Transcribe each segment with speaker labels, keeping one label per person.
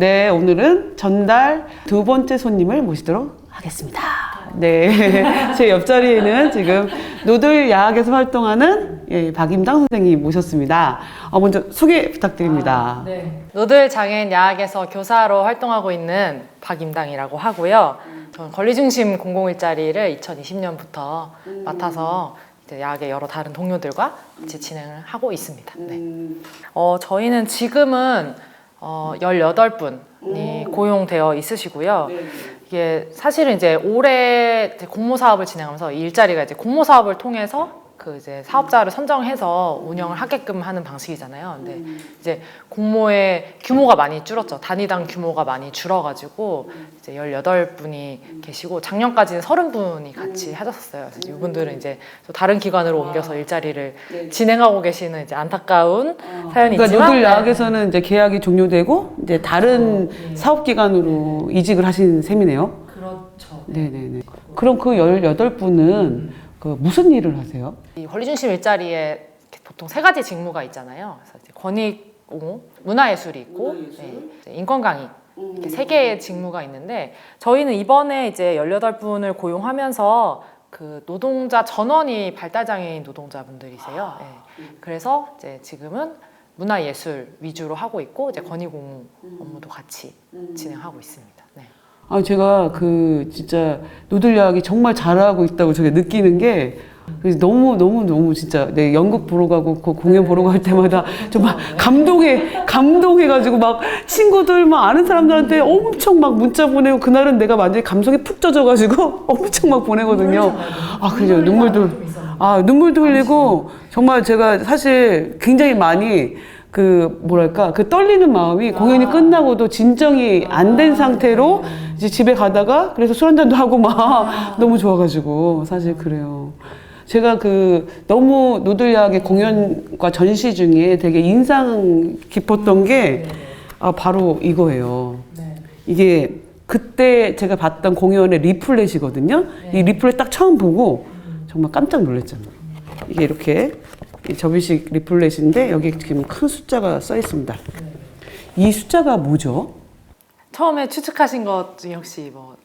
Speaker 1: 네, 오늘은 전달 두 번째 손님을 모시도록 하겠습니다. 네, 제 옆자리에는 지금 노들 야학에서 활동하는 예, 박임당 선생님 모셨습니다. 어, 먼저 소개 부탁드립니다.
Speaker 2: 네. 노들 장애인 야학에서 교사로 활동하고 있는 박임당이라고 하고요. 저는 권리중심 공공일자리를 2020년부터 맡아서 이제 야학의 여러 다른 동료들과 같이 진행을 하고 있습니다. 네.
Speaker 1: 음,
Speaker 2: 어, 저희는 지금은 어, 18분이 고용되어 있으시고요.
Speaker 1: 네.
Speaker 2: 이게 사실은 이제 올해 이제 공모 사업을 진행하면서 이 일자리가 이제 공모 사업을 통해서 그 이제 사업자를 선정해서 운영을 하게끔 하는 방식이잖아요. 근데 이제 공모의 규모가 많이 줄었죠. 단위당 규모가 많이 줄어가지고 이제 18분이 계시고 작년까지는 30분이 같이 하셨어요. 그래서 이분들은 이제 또 다른 기관으로 옮겨서 일자리를 진행하고 계시는 이제 안타까운 사연이
Speaker 1: 그러니까
Speaker 2: 있지만
Speaker 1: 노들
Speaker 2: 네.
Speaker 1: 야학에서는 이제 계약이 종료되고 이제 다른 사업 기관으로 이직을 하신 셈이네요.
Speaker 2: 그렇죠.
Speaker 1: 네 네 네. 그럼 그 18분은 그 무슨 일을 하세요?
Speaker 2: 이 권리중심 일자리에 보통 세 가지 직무가 있잖아요. 그래서 이제 권익, 문화예술이 있고 네, 이제 인권 강의 이렇게 세 개의 직무가 있는데 저희는 이번에 이제 18분을 고용하면서 그 노동자 전원이 발달장애인 노동자분들이세요. 네. 그래서 이제 지금은 문화예술 위주로 하고 있고 이제 권익공무 업무도 같이 진행하고 있습니다. 네.
Speaker 1: 아, 제가 그 진짜 노들야학이 정말 잘하고 있다고 제가 느끼는 게 너무 너무 너무 진짜 내 연극 보러 가고 그 공연 보러 갈 때마다 정말 감동해 감동해 가지고 막 친구들 막 아는 사람들한테 엄청 막 문자 보내고 그날은 내가 완전히 감성에 푹 젖어 가지고 엄청 막 보내거든요. 아 그죠 눈물도 아 눈물도 흘리고 정말 제가 사실 굉장히 많이 그 뭐랄까 그 떨리는 마음이 공연이 끝나고도 진정이 안 된 상태로 이제 집에 가다가 그래서 술 한잔도 하고 막 너무 좋아가지고 사실 그래요. 제가 그 너무 노들야학의 공연과 전시 중에 되게 인상 깊었던 게 아, 바로 이거예요. 이게 그때 제가 봤던 공연의 리플렛이거든요. 이 리플렛 딱 처음 보고 정말 깜짝 놀랐잖아요. 이게 이렇게 이 접이식 리플렛인데 여기 지금 큰 숫자가 써 있습니다. 이 숫자가 뭐죠?
Speaker 2: 처음에 추측하신 것 혹시 뭐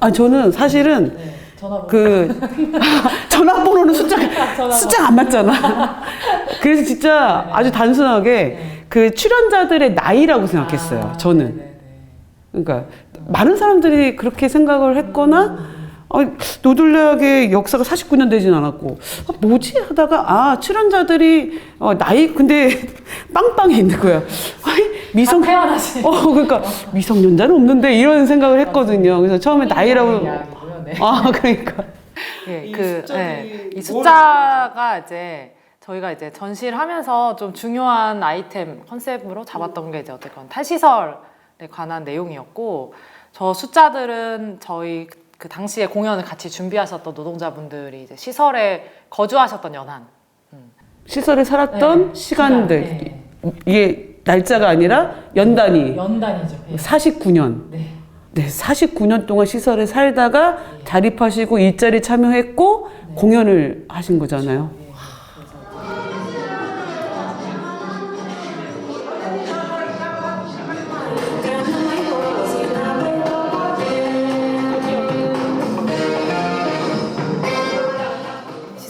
Speaker 1: 아 저는 사실은
Speaker 2: 전화번호
Speaker 1: 그 전화번호는 숫자가 숫자가 안 맞잖아. 그래서 진짜 아주 단순하게 그 출연자들의 나이라고 생각했어요. 저는. 그러니까 많은 사람들이 그렇게 생각을 했거나 어, 노들락의 역사가 49년 되진 않았고 아, 뭐지 하다가 아 출연자들이 어, 나이 근데 빵빵해 있는 거야. 아이 미성
Speaker 2: 태어나신
Speaker 1: 어 그러니까 미성년자는 없는데 이런 생각을 했거든요. 그래서 처음에 나이라고
Speaker 2: 네.
Speaker 1: 아 그러니까
Speaker 2: 예,
Speaker 1: 이
Speaker 2: 그,
Speaker 1: 숫자들이
Speaker 2: 예,
Speaker 1: 이뭘
Speaker 2: 숫자가 이제 저희가 이제 전시를 하면서 좀 중요한 아이템 컨셉으로 잡았던 게 이제 어쨌건 탈시설에 관한 내용이었고 저 숫자들은 저희 그 당시에 공연을 같이 준비하셨던 노동자분들이 이제 시설에 거주하셨던 연한
Speaker 1: 시설에 살았던
Speaker 2: 네,
Speaker 1: 시간들
Speaker 2: 시간, 네.
Speaker 1: 이게 날짜가 아니라 연단위
Speaker 2: 연단이죠.
Speaker 1: 49년
Speaker 2: 네.
Speaker 1: 네, 49년 동안 시설에 살다가 자립하시고 일자리 참여했고
Speaker 2: 네.
Speaker 1: 공연을 하신 거잖아요.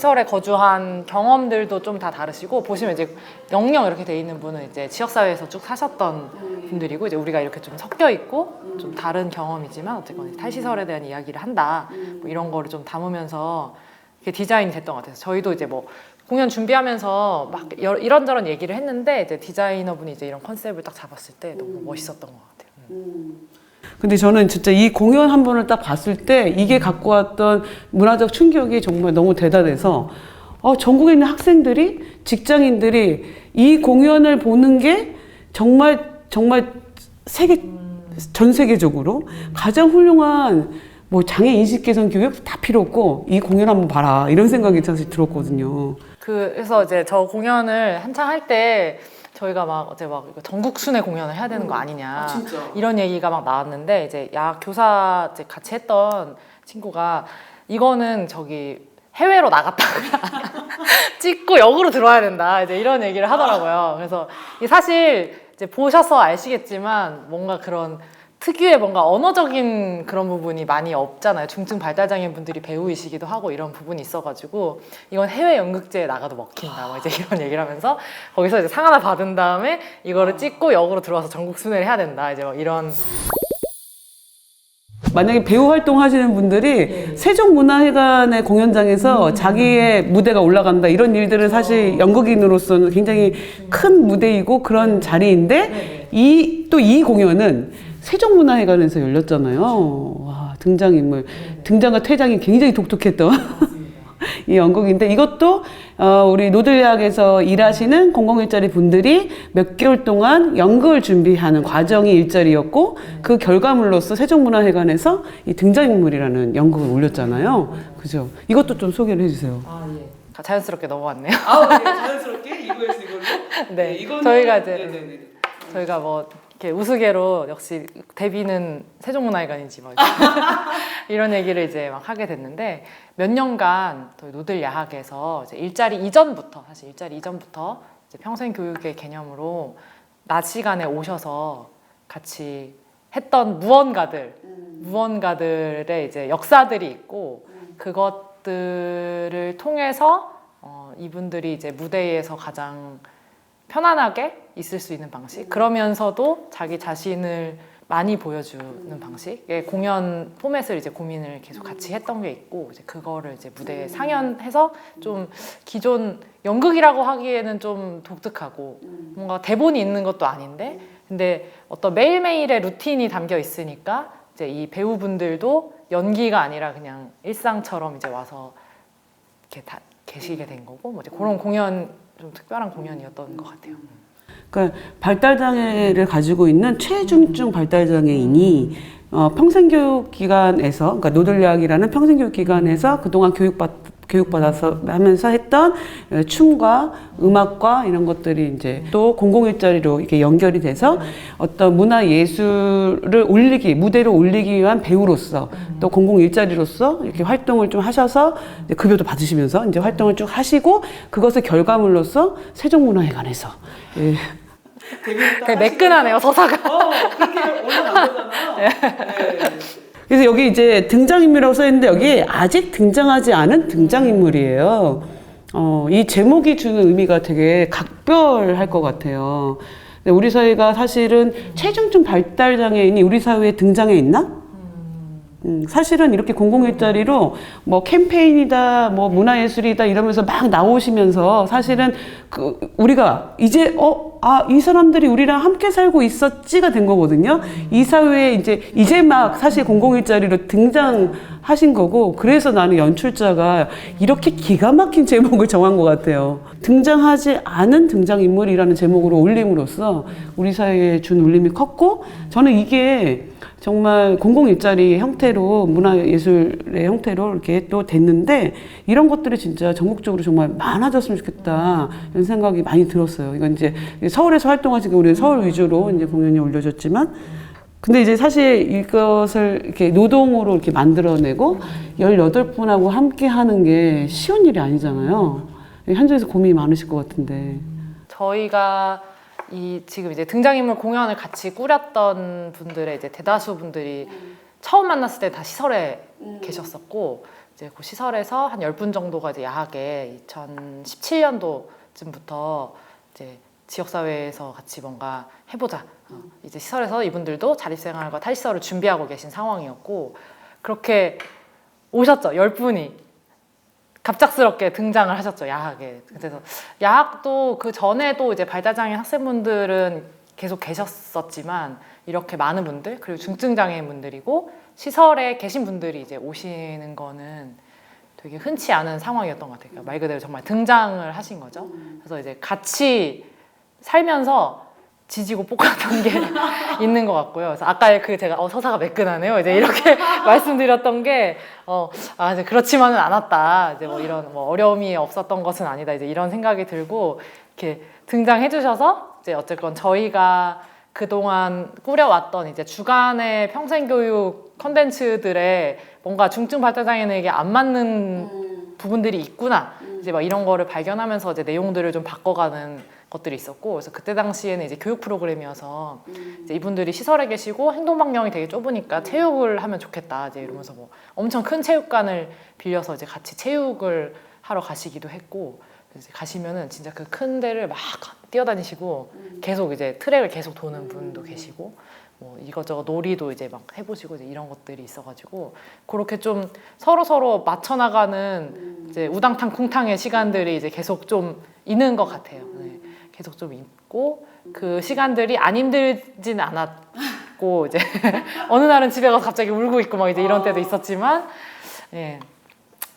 Speaker 2: 시설에 거주한 경험들도 좀 다 다르시고 보시면 이제 영영 이렇게 돼 있는 분은 이제 지역 사회에서 쭉 사셨던 분들이고 이제 우리가 이렇게 좀 섞여 있고 좀 다른 경험이지만 어쨌건 탈시설에 대한 이야기를 한다 뭐 이런 거를 좀 담으면서 이렇게 디자인이 됐던 것 같아요. 저희도 이제 뭐 공연 준비하면서 막 여- 이런저런 얘기를 했는데 이제 디자이너분이 이제 이런 컨셉을 딱 잡았을 때 너무 멋있었던 것 같아요. 음.
Speaker 1: 근데 저는 진짜 이 공연 한 번을 딱 봤을 때 이게 갖고 왔던 문화적 충격이 정말 너무 대단해서 어, 전국에 있는 학생들이 직장인들이 이 공연을 보는 게 정말 정말 세계 전 세계적으로 가장 훌륭한 뭐 장애 인식 개선 교육 다 필요 없고 이 공연 한번 봐라 이런 생각이 사실 들었거든요.
Speaker 2: 그- 그래서 이제 저 공연을 한창 할때 저희가 막 어제 막 이거 전국 순회 공연을 해야 되는 거 아니냐. 이런 얘기가 막 나왔는데 이제 야 교사 이제 같이 했던 친구가 이거는 저기 해외로 나갔다가 찍고 역으로 들어와야 된다. 이제 이런 얘기를 하더라고요. 그래서 이 사실 이제 보셔서 아시겠지만 뭔가 그런 특유의 뭔가 언어적인 그런 부분이 많이 없잖아요. 중증 발달장애인 분들이 배우이시기도 하고 이런 부분이 있어가지고 이건 해외 연극제에 나가도 먹힌다. 뭐 이제 이런 얘기를 하면서 거기서 이제 상 하나 받은 다음에 이거를 찍고 역으로 들어와서 전국 순회를 해야 된다. 이제 뭐 이런.
Speaker 1: 만약에 배우 활동하시는 분들이 세종문화회관의 공연장에서 자기의 무대가 올라간다. 이런 일들은 사실 연극인으로서는 굉장히 큰 무대이고 그런 자리인데 이 또 이 공연은 세종문화회관에서 열렸잖아요. 와 등장인물 등장과 퇴장이 굉장히 독특했던 이 연극인데 이것도 어, 우리 노들대학에서 일하시는 공공 일자리 분들이 몇 개월 동안 연극을 준비하는 과정이 일자리였고 그 결과물로서 세종문화회관에서 이 등장인물이라는 연극을 올렸잖아요. 그죠? 이것도 좀 소개를 해주세요.
Speaker 2: 아 예. 자연스럽게 넘어왔네요.
Speaker 1: 아, 네, 자연스럽게 이거에서 이걸로.
Speaker 2: 네, 저희가 이제 저희가 뭐 이렇게 우스개로 역시 데뷔는 세종문화회관이지 뭐 이런 얘기를 이제 막 하게 됐는데 몇 년간 노들 야학에서 일자리 이전부터 사실 일자리 이전부터 평생 교육의 개념으로 낮 시간에 오셔서 같이 했던 무언가들 무언가들의 이제 역사들이 있고 그것들을 통해서 어, 이분들이 이제 무대에서 가장 편안하게 있을 수 있는 방식. 그러면서도 자기 자신을 많이 보여주는 방식. 의 공연 포맷을 이제 고민을 계속 같이 했던 게 있고 이제 그거를 이제 무대에 상연해서 좀 기존 연극이라고 하기에는 좀 독특하고 뭔가 대본이 있는 것도 아닌데 근데 어떤 매일매일의 루틴이 담겨 있으니까 이제 이 배우분들도 연기가 아니라 그냥 일상처럼 이제 와서 이렇게 다 계시게 된 거고 뭐 이제 그런 공연 좀 특별한 공연이었던 것 같아요.
Speaker 1: 그러니까 발달장애를 가지고 있는 최중증 발달장애인이 어, 평생교육기관에서 그러니까 노들대학이라는 평생교육기관에서 그동안 교육받 교육받아서 하면서 했던 어, 춤과 음악과 이런 것들이 이제 또 공공일자리로 이렇게 연결이 돼서 어떤 문화 예술을 올리기 무대로 올리기 위한 배우로서 또 공공일자리로서 이렇게 활동을 좀 하셔서 이제 급여도 받으시면서 이제 활동을 쭉 하시고 그것의 결과물로서 세종문화회관에서 예.
Speaker 2: 되게 매끈하네요 서사가.
Speaker 1: 어, 그렇게 올라간 거잖아요. 그래서 여기 이제 등장인물이라고 써있는데 여기 아직 등장하지 않은 등장인물이에요. 어, 이 제목이 주는 의미가 되게 각별할 것 같아요. 우리 사회가 사실은 체중증 발달 장애인이 우리 사회에 등장해 있나? 음, 사실은 이렇게 공공일자리로 뭐 캠페인이다, 뭐 문화예술이다 이러면서 막 나오시면서 사실은 그 우리가 이제 어, 아, 이 사람들이 우리랑 함께 살고 있었지가 된 거거든요. 이 사회에 이제 이제 막 사실 공공일자리로 등장하신 거고 그래서 나는 연출자가 이렇게 기가 막힌 제목을 정한 것 같아요. 등장하지 않은 등장인물이라는 제목으로 올림으로써 우리 사회에 준 울림이 컸고 저는 이게 정말 공공 일자리 형태로 문화예술의 형태로 이렇게 또 됐는데 이런 것들이 진짜 전국적으로 정말 많아졌으면 좋겠다 이런 생각이 많이 들었어요. 이건 이제 서울에서 활동하시고 우리 서울 위주로 이제 공연이 올려졌지만 근데 이제 사실 이것을 이렇게 노동으로 이렇게 만들어내고 18분하고 함께 하는 게 쉬운 일이 아니잖아요. 현장에서 고민이 많으실 것 같은데.
Speaker 2: 저희가 이 지금 이제 등장인물 공연을 같이 꾸렸던 분들의 이제 대다수 분들이 처음 만났을 때 다 시설에 계셨었고 이제 그 시설에서 한 10분 정도가 이제 야하게 2017년도쯤부터 이제 지역사회에서 같이 뭔가 해보자. 어, 이제 시설에서 이분들도 자립생활과 탈시설을 준비하고 계신 상황이었고 그렇게 오셨죠. 10분이. 갑작스럽게 등장을 하셨죠 야학에. 그래서 야학도 그 전에도 이제 발달장애 학생분들은 계속 계셨었지만 이렇게 많은 분들 그리고 중증 장애인 분들이고 시설에 계신 분들이 이제 오시는 거는 되게 흔치 않은 상황이었던 것 같아요. 그러니까 말 그대로 정말 등장을 하신 거죠. 그래서 이제 같이 살면서 지지고 볶았던 게 있는 것 같고요. 그래서 아까 그 제가 어, 서사가 매끈하네요. 이제 이렇게 말씀드렸던 게 어, 아, 이제 그렇지만은 않았다. 이제 뭐 이런 뭐 어려움이 없었던 것은 아니다. 이제 이런 생각이 들고 이렇게 등장해 주셔서 이제 어쨌건 저희가 그동안 꾸려왔던 이제 주간의 평생교육 컨텐츠들에 뭔가 중증 발달장애인에게 안 맞는 부분들이 있구나. 이제 막 이런 거를 발견하면서 이제 내용들을 좀 바꿔가는 것들이 있었고 그래서 그때 당시에는 이제 교육 프로그램이어서 이제 이분들이 시설에 계시고 행동 반경이 되게 좁으니까 체육을 하면 좋겠다. 이제 이러면서 뭐 엄청 큰 체육관을 빌려서 이제 같이 체육을 하러 가시기도 했고 이제 가시면은 진짜 그 큰 데를 막 뛰어다니시고 계속 이제 트랙을 계속 도는 분도 계시고 뭐 이것저것 놀이도 이제 막 해보시고 이제 이런 것들이 있어가지고 그렇게 좀 서로 서로 맞춰 나가는 이제 우당탕 쿵탕의 시간들이 이제 계속 좀 있는 것 같아요. 네. 계속 좀 있고 그 시간들이 안 힘들진 않았고 이제 어느 날은 집에 가서 갑자기 울고 있고 막 이제 이런 때도 있었지만 예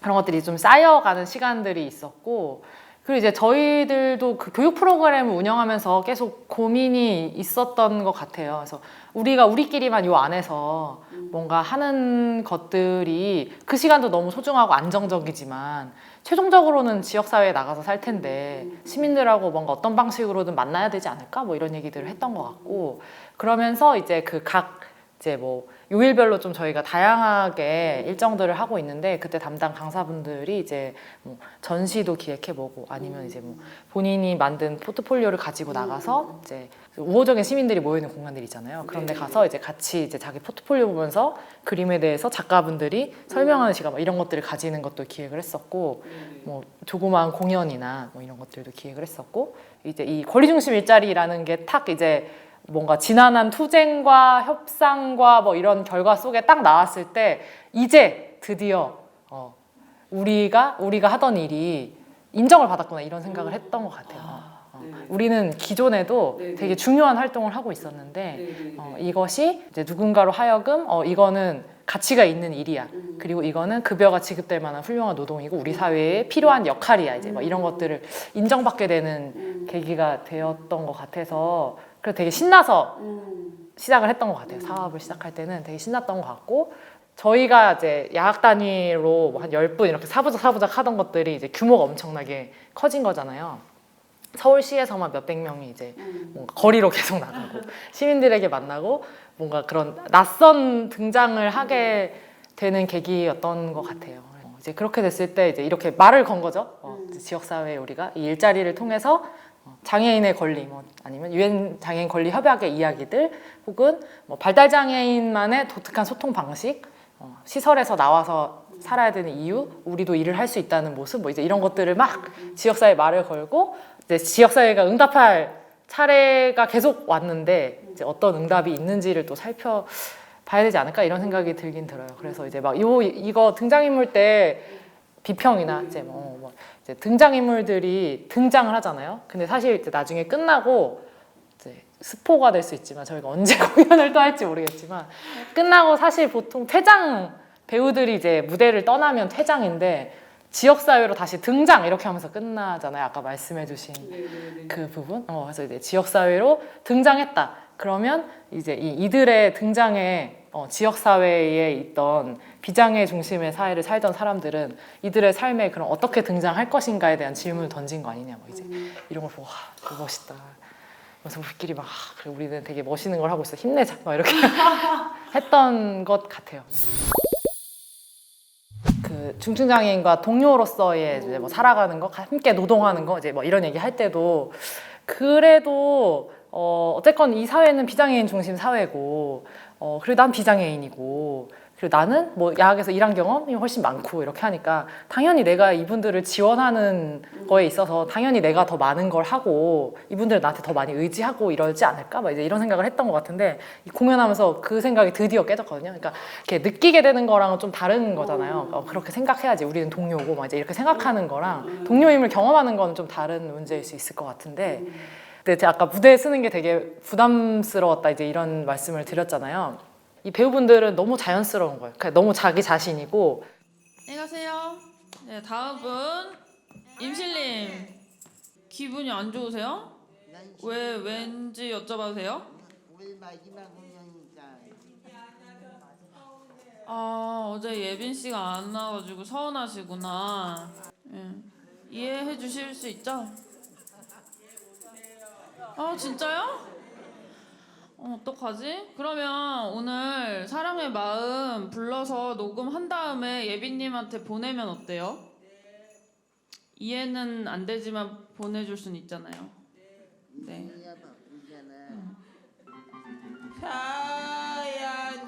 Speaker 2: 그런 것들이 좀 쌓여가는 시간들이 있었고 그리고 이제 저희들도 그 교육 프로그램을 운영하면서 계속 고민이 있었던 것 같아요. 그래서 우리가 우리끼리만 요 안에서 뭔가 하는 것들이 그 시간도 너무 소중하고 안정적이지만 최종적으로는 지역사회에 나가서 살 텐데 시민들하고 뭔가 어떤 방식으로든 만나야 되지 않을까? 뭐 이런 얘기들을 했던 것 같고 그러면서 이제 그각 이제 뭐 요일별로 좀 저희가 다양하게 일정들을 하고 있는데 그때 담당 강사분들이 이제 뭐 전시도 기획해보고 아니면 이제 뭐 본인이 만든 포트폴리오를 가지고 나가서 이제 우호적인 시민들이 모이는 공간들이 있잖아요. 그런데 가서 이제 같이 이제 자기 포트폴리오 보면서 그림에 대해서 작가분들이 설명하는 시간 뭐 이런 것들을 가지는 것도 기획을 했었고 뭐 조그마한 공연이나 뭐 이런 것들도 기획을 했었고 이제 이 권리중심 일자리라는 게 탁 이제 뭔가 지난한 투쟁과 협상과 뭐 이런 결과 속에 딱 나왔을 때 이제 드디어 어, 우리가 우리가 하던 일이 인정을 받았구나 이런 생각을 했던 것 같아요. 어, 우리는 기존에도
Speaker 1: 네네.
Speaker 2: 되게 중요한 활동을 하고 있었는데 어, 이것이 이제 누군가로 하여금 어, 이거는 가치가 있는 일이야. 그리고 이거는 급여가 지급될 만한 훌륭한 노동이고 우리 사회에 필요한 역할이야. 이제 막 이런 것들을 인정받게 되는 계기가 되었던 것 같아서 그래서 되게 신나서 시작을 했던 것 같아요. 사업을 시작할 때는 되게 신났던 것 같고 저희가 이제 야학 단위로 뭐한 10분 이렇게 사부작 사부작 하던 것들이 이제 규모가 엄청나게 커진 거잖아요. 서울시에서만 몇백 명이 이제 뭔가 거리로 계속 나가고 시민들에게 만나고 뭔가 그런 낯선 등장을 하게 되는 계기였던 것 같아요. 어, 이제 그렇게 됐을 때 이제 이렇게 말을 건 거죠. 어, 이제 지역사회에 우리가 이 일자리를 통해서 어, 장애인의 권리, 뭐 아니면 유엔 장애인 권리 협약의 이야기들, 혹은 뭐 발달 장애인만의 독특한 소통 방식, 어, 시설에서 나와서 살아야 되는 이유, 우리도 일을 할 수 있다는 모습, 뭐 이제 이런 것들을 막 지역사회 말을 걸고 이제 지역사회가 응답할 차례가 계속 왔는데 이제 어떤 응답이 있는지를 또 살펴 봐야 되지 않을까 이런 생각이 들긴 들어요. 그래서 이제 막 요 이거 등장인물 때 비평이나 이제 뭐, 뭐 이제 등장인물들이 등장을 하잖아요. 근데 사실 이제 나중에 끝나고 이제 스포가 될 수 있지만 저희가 언제 공연을 또 할지 모르겠지만 끝나고 사실 보통 퇴장 배우들이 이제 무대를 떠나면 퇴장인데 지역 사회로 다시 등장 이렇게 하면서 끝나잖아요. 아까 말씀해주신 그 부분. 어, 그래서 이제 지역 사회로 등장했다. 그러면 이제 이 이들의 등장에 어, 지역 사회에 있던 비장애 중심의 사회를 살던 사람들은 이들의 삶에 그럼 어떻게 등장할 것인가에 대한 질문을 던진 거 아니냐, 뭐 이제 이런 걸 보고 와, 이거 멋있다. 그래서 우리끼리 막 아, 그래 우리는 되게 멋있는 걸 하고 있어 힘내자 막 이렇게 했던 것 같아요. 그 중증장애인과 동료로서의 이제 뭐 살아가는 거, 함께 노동하는 거, 이제 뭐 이런 얘기 할 때도 그래도 어 어쨌건 이 사회는 비장애인 중심 사회고, 어 그리고 난 비장애인이고, 그리고 나는 뭐 야학에서 일한 경험이 훨씬 많고 이렇게 하니까 당연히 내가 이분들을 지원하는 거에 있어서 당연히 내가 더 많은 걸 하고 이분들은 나한테 더 많이 의지하고 이러지 않을까 막 이제 이런 생각을 했던 것 같은데 이 공연하면서 그 생각이 드디어 깨졌거든요. 그러니까 이렇게 느끼게 되는 거랑은 좀 다른 거잖아요. 어, 그렇게 생각해야지 우리는 동료고 막 이제 이렇게 생각하는 거랑 동료임을 경험하는 건좀 다른 문제일 수 있을 것 같은데. 근데 제가 아까 무대에 쓰는 게 되게 부담스러웠다 이제 이런 말씀을 드렸잖아요. 이 배우분들은 너무 자연스러운 거예요. 그냥 너무 자기 자신이고
Speaker 3: 안녕하세요. 네, 다음 분 임실님 기분이 안 좋으세요? 왜 왠지 여쭤봐도 돼요? 아 어제 예빈 씨가 안 나와가지고 서운하시구나. 예. 이해해 주실 수 있죠? 아 진짜요? 어, 어떡하지? 그러면 오늘 사랑의 마음 불러서 녹음한 다음에 예빈님한테 보내면 어때요? 이해는 안 되지만 보내줄 순 있잖아요. 네.
Speaker 4: 사야는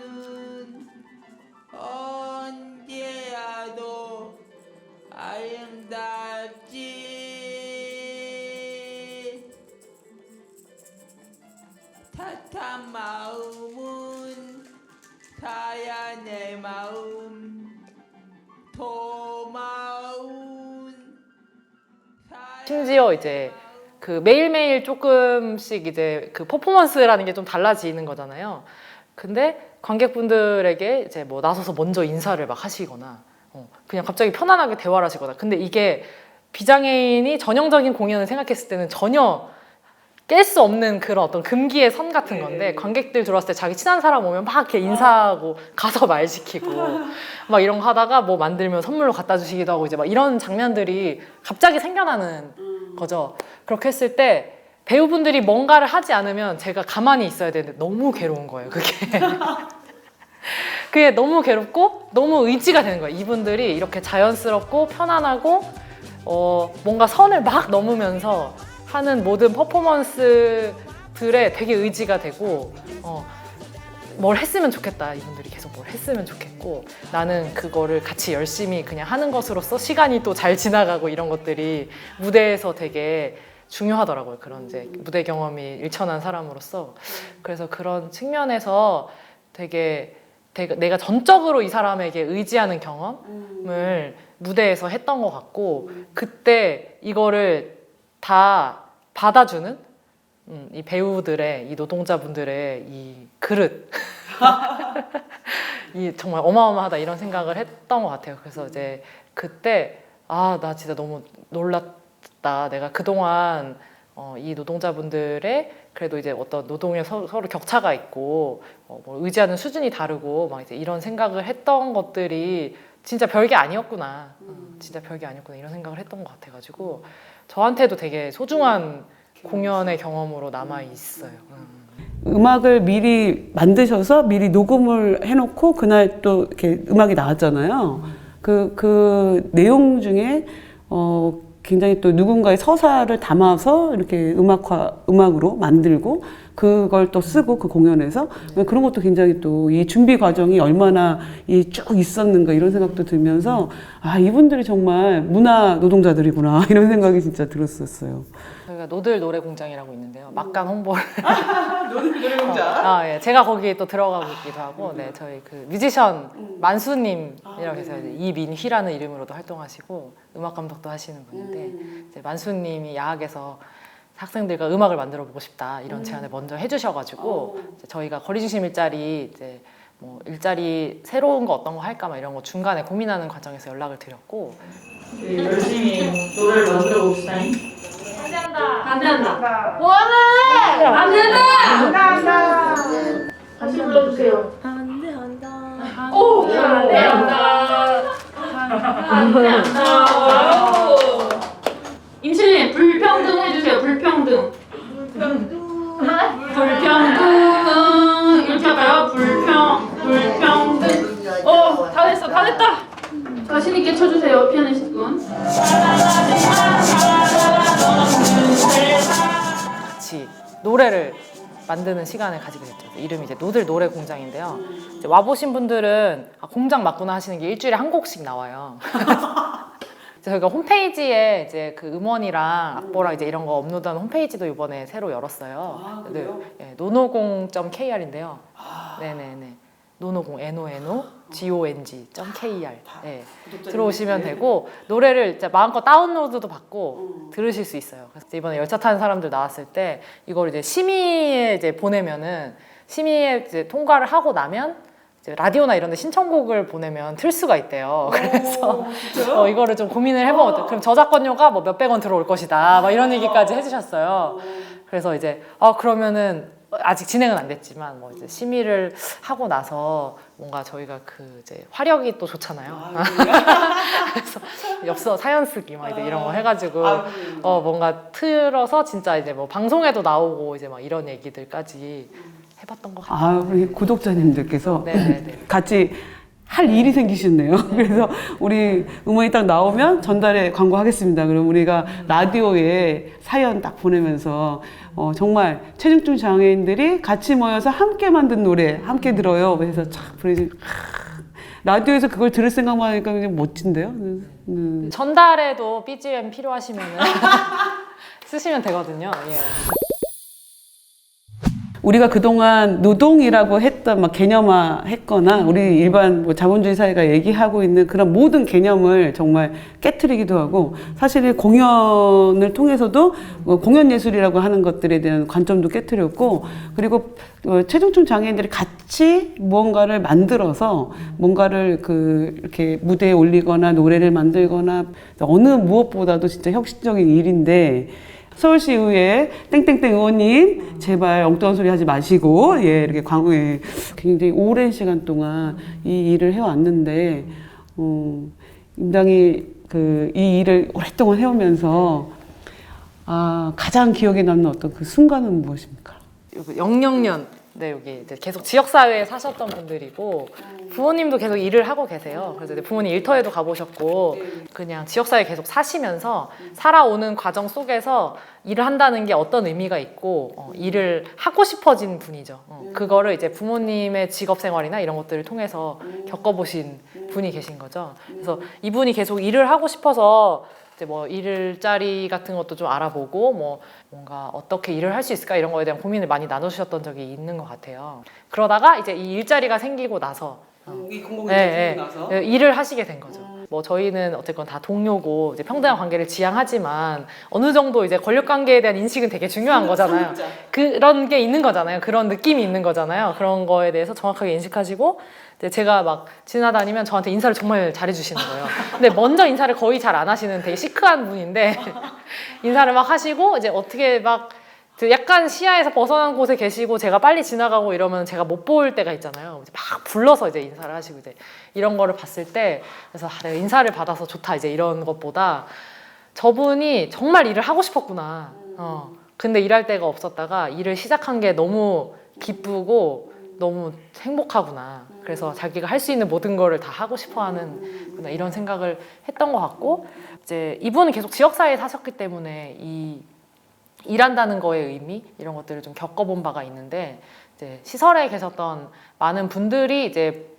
Speaker 4: 언제라도 아름답지 tat한 마음은 사야의 마음. 도마운
Speaker 2: 심지어 이제 그 매일매일 조금씩 이제 그 퍼포먼스라는 게 좀 달라지는 거잖아요. 근데 관객분들에게 이제 뭐 나서서 먼저 인사를 막 하시거나 어, 그냥 갑자기 편안하게 대화를 하시거나. 근데 이게 비장애인이 전형적인 공연을 생각했을 때는 전혀 깰 수 없는 그런 어떤 금기의 선 같은 건데 관객들 들어왔을 때 자기 친한 사람 오면 막 이렇게 인사하고 가서 말 시키고 막 이런 거 하다가 뭐 만들면 선물로 갖다 주시기도 하고 이제 막 이런 장면들이 갑자기 생겨나는 거죠. 그렇게 했을 때 배우분들이 뭔가를 하지 않으면 제가 가만히 있어야 되는데 너무 괴로운 거예요, 그게. 그게 너무 괴롭고 너무 의지가 되는 거예요. 이분들이 이렇게 자연스럽고 편안하고 어, 뭔가 선을 막 넘으면서 하는 모든 퍼포먼스들에 되게 의지가 되고 어, 뭘 했으면 좋겠다. 이분들이 계속 뭘 했으면 좋겠고 나는 그거를 같이 열심히 그냥 하는 것으로서 시간이 또 잘 지나가고 이런 것들이 무대에서 되게 중요하더라고요. 그런 이제 무대 경험이 일천한 사람으로서 그래서 그런 측면에서 되게, 되게 내가 전적으로 이 사람에게 의지하는 경험을 무대에서 했던 것 같고 그때 이거를 다 받아주는 음, 이 배우들의 이 노동자분들의 이 그릇 이 정말 어마어마하다 이런 생각을 했던 것 같아요. 그래서 이제 그때 아 나 진짜 너무 놀랐다. 내가 그 동안 어, 이 노동자분들의 그래도 이제 어떤 노동에 서, 서로 격차가 있고 어, 뭐 의지하는 수준이 다르고 막 이제 이런 생각을 했던 것들이 진짜 별게 아니었구나. 어, 진짜 별게 아니었구나 이런 생각을 했던 것 같아가지고 저한테도 되게 소중한 공연의 경험으로 남아 있어요. 음.
Speaker 1: 음악을 미리 만드셔서 미리 녹음을 해놓고 그날 또 이렇게 음악이 나왔잖아요. 그, 그 내용 중에 어, 굉장히 또 누군가의 서사를 담아서 이렇게 음악화, 음악으로 만들고 그걸 또 쓰고 그 공연에서 그런 것도 굉장히 또 이 준비 과정이 얼마나 이 쭉 있었는가 이런 생각도 들면서 아, 이분들이 정말 문화 노동자들이구나 이런 생각이 진짜 들었었어요.
Speaker 2: 저희가 노들 노래 공장이라고 있는데요. 막간 홍보를
Speaker 1: 노들 노래
Speaker 2: 아, 예. 제가 거기에 또 들어가고 있기도 하고, 네, 저희 그 뮤지션 만수님이라고 해서 이제 이민휘라는 이름으로도 활동하시고 음악 감독도 하시는 분인데 이제 만수님이 야학에서 학생들과 음악을 만들어 보고 싶다 이런 제안을 먼저 해주셔가지고 이제 저희가 거리중심 일자리 이제 뭐 일자리 새로운 거 어떤 거 할까 막 이런 거 중간에 고민하는 과정에서 연락을 드렸고
Speaker 3: 열심히 노래를 만들어 봅시다.
Speaker 5: 안 된다. 뭐하는? 안 된다. 다시 불러주세요. 돼. 오, 안 돼. 와우. 임실님 불평등 해주세요. 불평등. 불평등. 이렇게 할까요? 불평, 불평등. 어, 다 됐어, 다 됐다. 자신 있게 쳐주세요, 피아니스트 분.
Speaker 2: 같이 노래를 만드는 시간을 가지게 됐죠. 이름이 이제 노들 노래 공장인데요. 이제 와보신 분들은 아, 공장 맞구나 하시는 게 일주일에 한 곡씩 나와요. 이제 저희가 홈페이지에 이제 그 음원이랑 악보랑 이제 이런 거 업로드하는 홈페이지도 이번에 새로 열었어요. 네, 예, 노노공.kr인데요. 네네네. 노노공 N-O-N-O G-O-N-G.kr 네, 들어오시면 되고 노래를 이제 마음껏 다운로드도 받고 들으실 수 있어요. 그래서 이번에 열차 타는 사람들 나왔을 때 이걸 이제 심의에 이제 보내면은 심의에 이제 통과를 하고 나면 이제 라디오나 이런 데 신청곡을 보내면 틀 수가 있대요. 그래서 어, 이거를 좀 고민을 해보거든요. 그럼 저작권료가 뭐 몇백 원 들어올 것이다. 막 이런 얘기까지 해주셨어요. 그래서 이제 아 그러면은 아직 진행은 안 됐지만 뭐 이제 심의를 하고 나서 뭔가 저희가 그 이제 화력이 또 좋잖아요. 그래서 엽서 사연 쓰기 막 이제 이런 거 해가지고 어 뭔가 틀어서 진짜 이제 뭐 방송에도 나오고 이제 막 이런 얘기들까지 해봤던 것 같아요.
Speaker 1: 아, 우리 구독자님들께서
Speaker 2: 네네네.
Speaker 1: 같이 할 일이 생기셨네요. 그래서 우리 음원이 딱 나오면 전달에 광고하겠습니다. 그럼 우리가 라디오에 사연 딱 보내면서 어, 정말 체중증 장애인들이 같이 모여서 함께 만든 노래 함께 들어요. 그래서 참 부르지. 라디오에서 그걸 들을 생각만 하니까 그냥 멋진데요. 음, 음.
Speaker 2: 전달에도 BGM 필요하시면 쓰시면 되거든요. 예.
Speaker 1: 우리가 그동안 노동이라고 했던 막 개념화 했거나 우리 일반 뭐 자본주의 사회가 얘기하고 있는 그런 모든 개념을 정말 깨트리기도 하고 사실은 공연을 통해서도 뭐 공연 예술이라고 하는 것들에 대한 관점도 깨트렸고 그리고 어, 체중증 장애인들이 같이 무언가를 만들어서 뭔가를 그 이렇게 무대에 올리거나 노래를 만들거나 어느 무엇보다도 진짜 혁신적인 일인데 서울시 의회 땡땡땡 의원님 제발 엉뚱한 소리 하지 마시고 예 이렇게 광우에 굉장히 오랜 시간 동안 이 일을 해왔는데 어, 임당이 그이 일을 오랫동안 해오면서 아 가장 기억에 남는 어떤 그 순간은 무엇입니까?
Speaker 2: 여기 영영년 네 여기 이제 계속 지역 사회에 사셨던 분들이고 부모님도 계속 일을 하고 계세요. 그래서 이제 부모님 일터에도 가보셨고 그냥 지역 사회에 계속 사시면서 살아오는 과정 속에서 일을 한다는 게 어떤 의미가 있고 어, 일을 하고 싶어진 분이죠. 어, 그거를 이제 부모님의 직업 생활이나 이런 것들을 통해서 겪어보신 분이 계신 거죠. 그래서 이분이 계속 일을 하고 싶어서 이제 뭐 일자리 같은 것도 좀 알아보고 뭐 뭔가 어떻게 일을 할 수 있을까 이런 거에 대한 고민을 많이 나누셨던 적이 있는 것 같아요. 그러다가 이제 이 일자리가 생기고 나서
Speaker 1: 이
Speaker 2: 네, 네. 네, 일을 하시게 된 거죠. 뭐 저희는 어쨌건 다 동료고 이제 평등한 관계를 지향하지만 어느 정도 이제 권력 관계에 대한 인식은 되게 중요한 거잖아요. 그런 게 있는 거잖아요. 그런 느낌이 있는 거잖아요. 그런 거에 대해서 정확하게 인식하시고 이 제 제가 막 지나다니면 저한테 인사를 정말 잘해주시는 거예요. 근데 먼저 인사를 거의 잘 안 하시는 되게 시크한 분인데 인사를 막 하시고 이제 어떻게 막그 약간 시야에서 벗어난 곳에 계시고 제가 빨리 지나가고 이러면 제가 못 볼 때가 있잖아요. 막 불러서 이제 인사를 하시고 이제 이런 거를 봤을 때 그래서 아, 내가 인사를 받아서 좋다 이제 이런 것보다 저분이 정말 일을 하고 싶었구나. 어. 근데 일할 데가 없었다가 일을 시작한 게 너무 기쁘고 너무 행복하구나. 그래서 자기가 할 수 있는 모든 거를 다 하고 싶어 하는 이런 생각을 했던 것 같고 이제 이분은 계속 지역사회에 사셨기 때문에 이 일한다는 거의 의미 이런 것들을 좀 겪어본 바가 있는데 이제 시설에 계셨던 많은 분들이 이제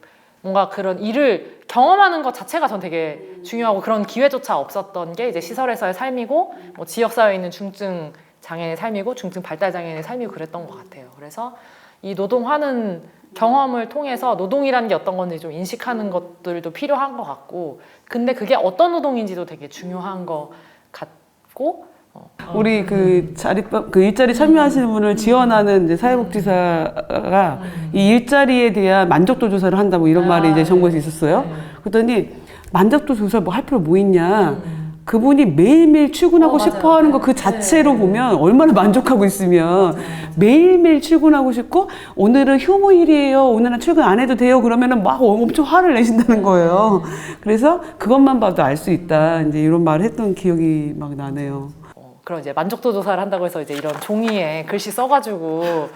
Speaker 2: 뭔가 그런 일을 경험하는 것 자체가 전 되게 중요하고 그런 기회조차 없었던 게 이제 시설에서의 삶이고 뭐 지역 사회에 있는 중증 장애인의 삶이고 중증 발달 장애인의 삶이고 그랬던 것 같아요. 그래서 이 노동하는 경험을 통해서 노동이라는 게 어떤 건지 좀 인식하는 것들도 필요한 것 같고 근데 그게 어떤 노동인지도 되게 중요한 것 같고 어,
Speaker 1: 우리 그 자립 그 일자리 참여하시는 분을 지원하는 이제 사회복지사가 이 일자리에 대한 만족도 조사를 한다 뭐 이런 말이 이제 정부에서 있었어요. 그랬더니 만족도 조사 뭐 할 필요 뭐 있냐. 그분이 매일매일 출근하고 싶어 하는 거 그 자체로 보면 얼마나 만족하고 있으면 매일매일 출근하고 싶고 오늘은 휴무일이에요. 오늘은 출근 안 해도 돼요. 그러면은 막 엄청 화를 내신다는 거예요. 그래서 그것만 봐도 알 수 있다. 이제 이런 말을 했던 기억이 막 나네요.
Speaker 2: 어, 그런 이제 만족도 조사를 한다고 해서 이제 이런 종이에 글씨 써가지고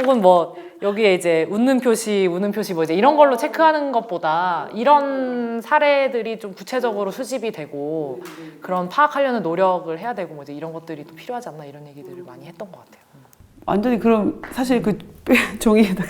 Speaker 2: 혹은 뭐 여기에 이제 웃는 표시, 우는 표시 뭐 이제 이런 걸로 체크하는 것보다 이런 사례들이 좀 구체적으로 수집이 되고 그런 파악하려는 노력을 해야 되고 뭐 이제 이런 것들이 또 필요하지 않나 이런 얘기들을 많이 했던 것 같아요.
Speaker 1: 완전히 그럼 사실 그 종이에다가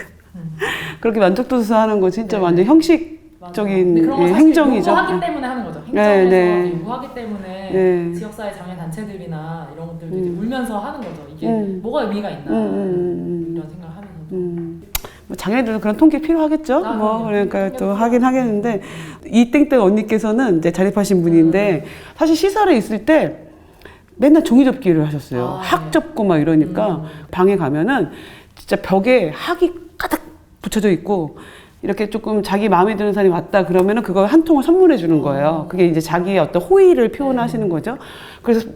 Speaker 1: 그렇게 만족도 조사하는 거 진짜 완전 형식적인 예, 행정이죠.
Speaker 2: 요구하기 때문에 하는 거죠.
Speaker 1: 네,
Speaker 2: 행정에서
Speaker 1: 네.
Speaker 2: 요구하기 때문에
Speaker 1: 네.
Speaker 2: 지역사회 장애 단체들이나 이런 것들도 이제
Speaker 1: 음.
Speaker 2: 울면서 하는 거죠. 이게
Speaker 1: 음.
Speaker 2: 뭐가 의미가 있나
Speaker 1: 음, 음,
Speaker 2: 이런 생각을 하면서.
Speaker 1: 음. 뭐 장애인들도 그런 통계 필요하겠죠.
Speaker 2: 아,
Speaker 1: 뭐
Speaker 2: 그럼요.
Speaker 1: 그러니까 또 하긴 하겠는데 이 땡땡 언니께서는 이제 자립하신 분인데 사실 시설에 있을 때 맨날 종이 접기를 하셨어요.
Speaker 2: 아,
Speaker 1: 학
Speaker 2: 네.
Speaker 1: 접고 막 이러니까 방에 가면은 진짜 벽에 학이 가득 붙여져 있고 이렇게 조금 자기 마음에 드는 사람이 왔다 그러면은 그거 한 통을 선물해 주는 거예요. 그게 이제 자기의 어떤 호의를 표현하시는 거죠. 그래서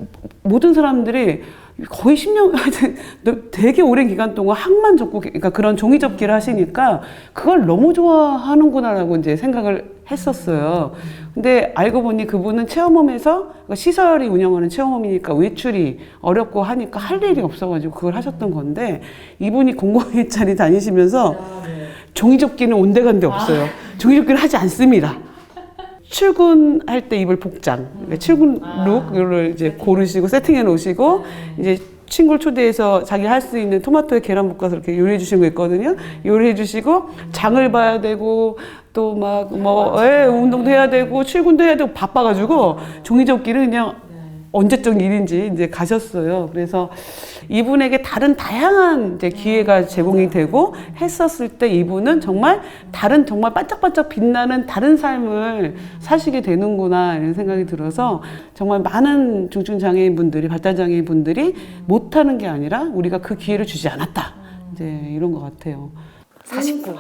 Speaker 1: 모든 사람들이 거의 10년, 되게 오랜 기간 동안 학만 접고, 그러니까 그런 종이 접기를 하시니까 그걸 너무 좋아하는구나라고 이제 생각을 했었어요. 근데 알고 보니 그분은 체험홈에서 그러니까 시설이 운영하는 체험홈이니까 외출이 어렵고 하니까 할 일이 없어가지고 그걸 하셨던 건데 이분이 공공일자리 다니시면서 종이 접기는 온데간데 없어요. 종이 접기를 하지 않습니다. 출근할 때 입을 복장, 그러니까 출근 룩을 이제 고르시고 세팅해 놓으시고 이제 친구를 초대해서 자기 할 수 있는 토마토에 계란 볶아서 이렇게 요리해 주시는 거 있거든요. 요리해 주시고 장을 봐야 되고 또 막뭐 운동도 해야 되고 출근도 해야 되고 바빠가지고 종이접기를 그냥 언제적 일인지 이제 가셨어요. 그래서 이분에게 다른 다양한 이제 기회가 제공이 되고 했었을 때 이분은 정말 다른 정말 반짝반짝 빛나는 다른 삶을 사시게 되는구나 이런 생각이 들어서 정말 많은 중증 장애인 분들이 발달 장애인 분들이 못하는 게 아니라 우리가 그 기회를 주지 않았다. 이제 이런 것 같아요.
Speaker 2: 49.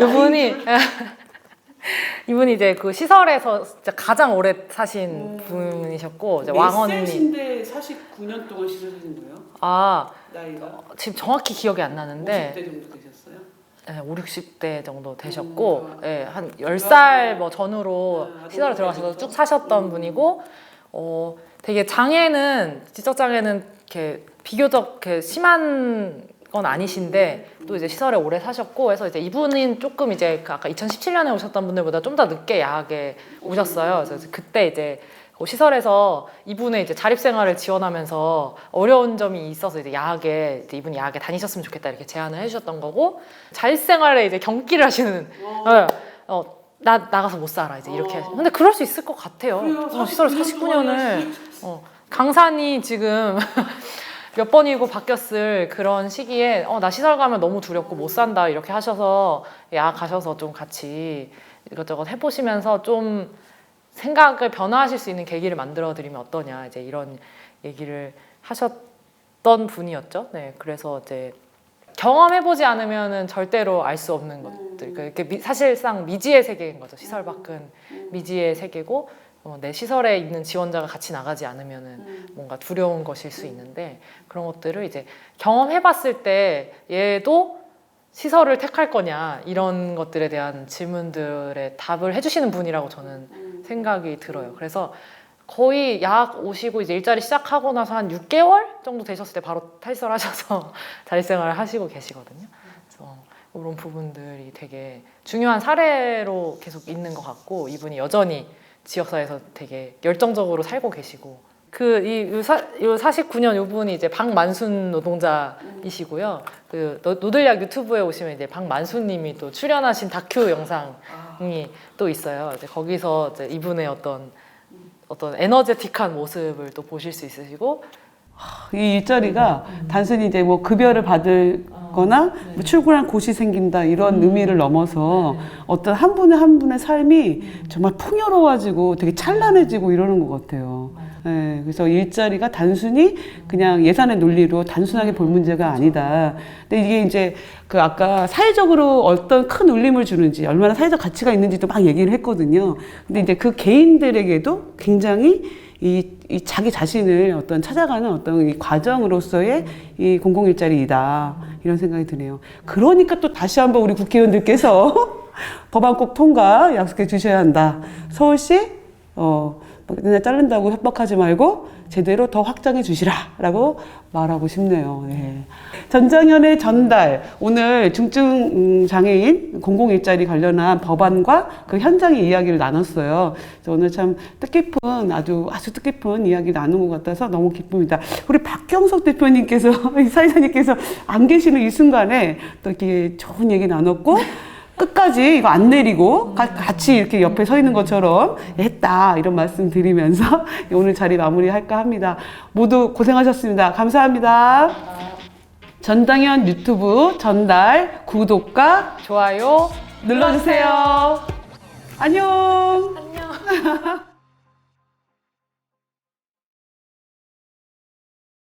Speaker 2: 이분이 이분이 이제 그 시설에서 진짜 가장 오래 사신 분이셨고 이제 왕언니.
Speaker 1: 49년 동안 시설하신 거예요?
Speaker 2: 아
Speaker 1: 나이가
Speaker 2: 지금 정확히 기억이 안 나는데
Speaker 1: 정도 되셨어요?
Speaker 2: 네, 5, 60대 정도 되셨고 예, 한 10살 뭐 전후로 시설에 들어가셔서 쭉 사셨던 분이고 어 되게 장애는 지적 장애는 이렇게 비교적 이렇게 심한 건 아니신데 또 이제 시설에 오래 사셨고 해서 이제 이분은 조금 이제 그 아까 2017년에 오셨던 분들보다 좀 더 늦게 야학에 오셨어요. 그래서 그때 이제 그 시설에서 이분의 이제 자립 생활을 지원하면서 어려운 점이 있어서 이제 야학에 이제 이분이 야학에 다니셨으면 좋겠다 이렇게 제안을 해주셨던 거고 자립 생활에 이제 경기를 하시는 어, 어, 나 나가서 못 살아 이제 이렇게. 하시- 근데 그럴 수 있을 것 같아요. 어, 시설 49년을. 어, 강산이 지금 몇 번이고 바뀌었을 그런 시기에 어, 나 시설 가면 너무 두렵고 못 산다 이렇게 하셔서 야 가셔서 좀 같이 이것저것 해보시면서 좀 생각을 변화하실 수 있는 계기를 만들어 드리면 어떠냐 이제 이런 얘기를 하셨던 분이었죠. 네, 그래서 이제 경험해보지 않으면은 절대로 알 수 없는 것들. 그 이렇게 미- 사실상 미지의 세계인 거죠. 시설 밖은 미지의 세계고 어, 내 시설에 있는 지원자가 같이 나가지 않으면은 뭔가 두려운 것일 수 있는데 그런 것들을 이제 경험해봤을 때 얘도 시설을 택할 거냐 이런 것들에 대한 질문들에 답을 해주시는 분이라고 저는 생각이 들어요. 그래서 거의 약 오시고 이제 일자리 시작하고 나서 한 6개월 정도 되셨을 때 바로 탈설하셔서 자립생활을 하시고 계시거든요. 그래서 이런 부분들이 되게 중요한 사례로 계속 있는 것 같고 이분이 여전히 지역사회에서 되게 열정적으로 살고 계시고 그이 49년 이분이 이제 박만순 노동자이시고요. 그 노- 노들약 유튜브에 오시면 이제 박만순님이 또 출연하신 다큐 영상이 또 있어요. 이제 거기서 이제 이분의 어떤 어떤 에너제틱한 모습을 또 보실 수 있으시고
Speaker 1: 이 일자리가 단순히 이제 뭐 급여를 받을 거나 뭐 출근할 곳이 생긴다 이런 의미를 넘어서 어떤 한 분의 한 분의 삶이 정말 풍요로워지고 되게 찬란해지고 이러는 것 같아요. 네, 그래서 일자리가 단순히 그냥 예산의 논리로 단순하게 볼 문제가 아니다. 근데 이게 이제 그 아까 사회적으로 어떤 큰 울림을 주는지 얼마나 사회적 가치가 있는지도 막 얘기를 했거든요. 근데 이제 그 개인들에게도 굉장히 이, 이 자기 자신을 어떤 찾아가는 어떤 이 과정으로서의 이 공공 일자리이다 이런 생각이 드네요. 그러니까 또 다시 한번 우리 국회의원들께서 법안 꼭 통과 약속해 주셔야 한다. 서울시 어 그냥 자른다고 협박하지 말고 제대로 더 확장해 주시라라고 말하고 싶네요. 네. 전장현의 전달 오늘 중증 음, 장애인 공공 일자리 관련한 법안과 그 현장의 이야기를 나눴어요. 오늘 참 뜻깊은 아주 아주 뜻깊은 이야기 나눈 것 같아서 너무 기쁩니다. 우리 박경석 대표님께서 이 사회자님께서 안 계시는 이 순간에 또 이렇게 좋은 얘기 나눴고 끝까지 이거 안 내리고 가- 같이 이렇게 옆에 서 있는 것처럼 했다 이런 말씀 드리면서 오늘 자리 마무리할까 합니다. 모두 고생하셨습니다. 감사합니다. 전당현 유튜브 전달 구독과
Speaker 2: 좋아요
Speaker 1: 눌러주세요. 안녕.
Speaker 2: 안녕